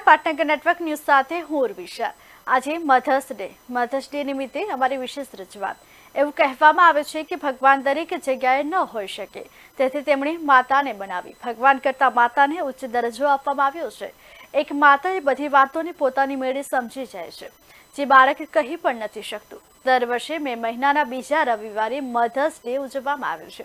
પાટનગર network news સાથે હું ઉર્વિશા. આજે મધર્સ ડે. મધર્સ ડે નિમિત્તે અમારી વિશેષ રજૂઆત. એવું કહેવામાં આવે છે કે ભગવાન દરેક જગ્યાએ ન હોઈ શકે. તેથી તેમણે માતાને બનાવી. ભગવાન કરતાં માતાને ઉચ્ચ દરજ્જો આપવામાં આવ્યો છે. એક માતા એ બધી વાતોને પોતાની મેળે સમજી જાય છે, જે બાળક કહી પણ નથી શકતું. દર વર્ષે મે મહિનાના બીજા રવિવારે મધર્સ ડે ઉજવવામાં આવે છે.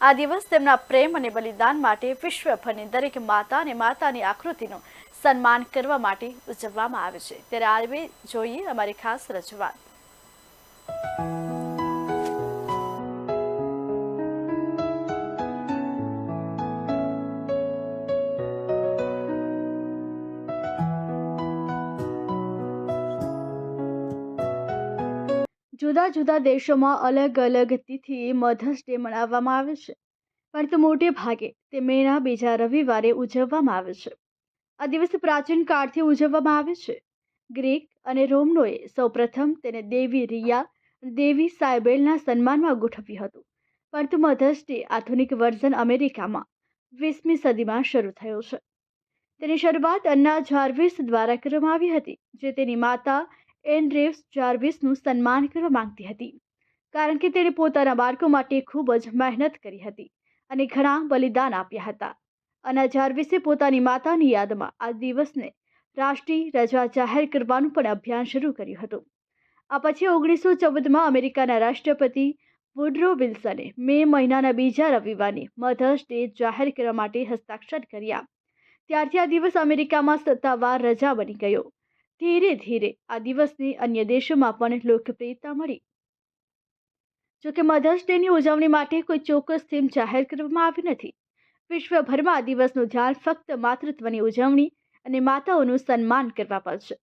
આ દિવસ તેમના પ્રેમ અને બલિદાન માટે વિશ્વભરની દરેક માતા અને માતાની આકૃતિનું સન્માન કરવા માટે ઉજવવામાં આવે છે. ત્યારે આવે જોઈએ અમારી ખાસ રજૂઆત. જુદા જુદા દેશોમાં અલગ અલગ તિથિએ મધર્સ ડે મનાવવામાં આવે છે. પરંતુ મોટે ભાગે તે મેના બીજા રવિવારે ઉજવવામાં આવે છે. આ દિવસ પ્રાચીન કાળથી ઉજવવામાં આવે છે. ગ્રીક અને રોમનોએ સૌપ્રથમ તેને દેવી રિયા દેવી સાયબેલના સન્માનમાં ગોઠવ્યું હતું. પરંતુ મધર્સ ડે આધુનિક વર્ઝન અમેરિકામાં વીસમી સદીમાં શરૂ થયો છે. તેની શરૂઆત અન્ના જાર્વિસ દ્વારા કરવામાં આવી હતી, જે તેની માતા એનરેવ્સ જાર્વિસનું સન્માન કરવા માંગતી હતી. કારણ કે તેણે પોતાના બાળકો માટે ખૂબ જ મહેનત કરી હતી અને ઘણા બલિદાન આપ્યા હતા. અને જાર્વિસે પોતાની માતાની યાદમાં આ દિવસને રાષ્ટ્રીય રજા જાહેર કરવાનું પણ અભિયાન શરૂ કર્યું હતું. આ પછી ઓગણીસો ચૌદમાં અમેરિકાના રાષ્ટ્રપતિ વુડ્રો વિલ્સને મે મહિનાના બીજા રવિવારે મધર્સ ડે જાહેર કરવા માટે હસ્તાક્ષર કર્યા. ત્યારથી આ દિવસ અમેરિકામાં સત્તાવાર રજા બની ગયો. ધીરે ધીરે આ દિવસની અન્ય દેશોમાં પણ લોકપ્રિયતા મળી. જોકે મધર્સ ડેની ઉજવણી માટે કોઈ ચોક્કસ થીમ જાહેર કરવામાં આવી નથી. વિશ્વભરમાં આ દિવસનું ધ્યાન ફક્ત માતૃત્વની ઉજવણી અને માતાઓનું સન્માન કરવા પર છે.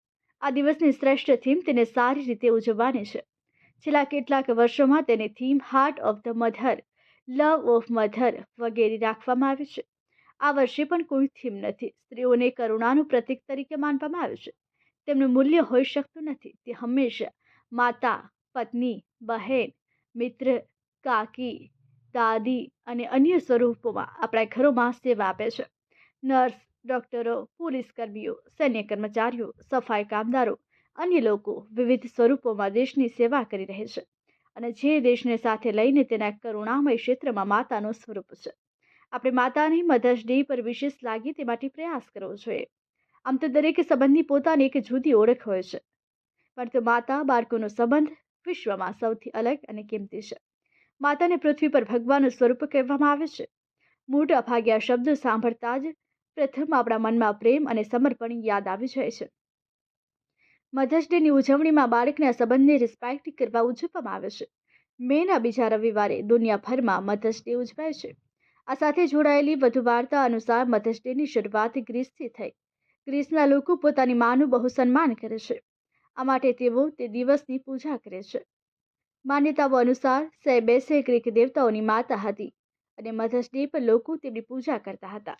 આ દિવસની શ્રેષ્ઠ થીમ તેને સારી રીતે ઉજવવાની છે. છેલ્લા કેટલાક વર્ષોમાં તેને theme heart of the mother love of mother વગેરે રાખવામાં આવી છે. આ વર્ષે પણ કોઈ થીમ નથી. સ્ત્રીઓને કરુણાનું પ્રતીક તરીકે માનવામાં આવે છે. તેમનું મૂલ્ય હોઈ શકતું નથી. તે હંમેશા માતા, પત્ની, બહેન, મિત્ર, કાકી, દાદી અને અન્ય સ્વરૂપોમાં આપણા ઘરોમાં સેવા આપે છે. નર્સ, ડોક્ટરો પોલીસ કર્મીઓ સૈન્ય કર્મચારીઓ, સફાઈ કામદારો, અન્ય લોકો વિવિધ સ્વરૂપોમાં દેશની સેવા કરી રહે છે અને જે દેશને સાથે લઈને તેના કરુણામય ક્ષેત્રમાં માતાનું સ્વરૂપ છે. આપણે માતાની મધર્સ ડે પર વિશેષ લાગી તે માટે પ્રયાસ કરવો જોઈએ. આમ તો દરેક સંબંધની પોતાની એક જુદી ઓળખ હોય છે. પરંતુ માતા બાળકોનો સંબંધ વિશ્વમાં સૌથી અલગ અને કિંમતી છે. માતાને પૃથ્વી પર ભગવાનનું સ્વરૂપ કહેવામાં આવે છે. મોટા અભાગ્યા શબ્દ સાંભળતા જ પ્રથમ આપણા મનમાં પ્રેમ અને સમર્પણ યાદ આવી જાય છે. મધર્સ ડેની ઉજવણીમાં બાળકના સંબંધને રિસ્પેક્ટ કરવા ઉજવવામાં આવે છે. મેના બીજા રવિવારે દુનિયાભરમાં મધર્સ ડે ઉજવાય છે. આ સાથે જોડાયેલી વધુ વાર્તા અનુસાર મધર્સ ડેની શરૂઆત ગ્રીસથી થઈ. ગ્રીસના લોકો પોતાની માનું બહુ સન્માન કરે છે. આ માટે તેઓ તે દિવસની પૂજા કરે છે. માન્યતાઓ અનુસાર સેબેસે ગ્રીક દેવતાઓની માતા હતી અને મધર્સ ડે પર લોકો તેમની પૂજા કરતા હતા.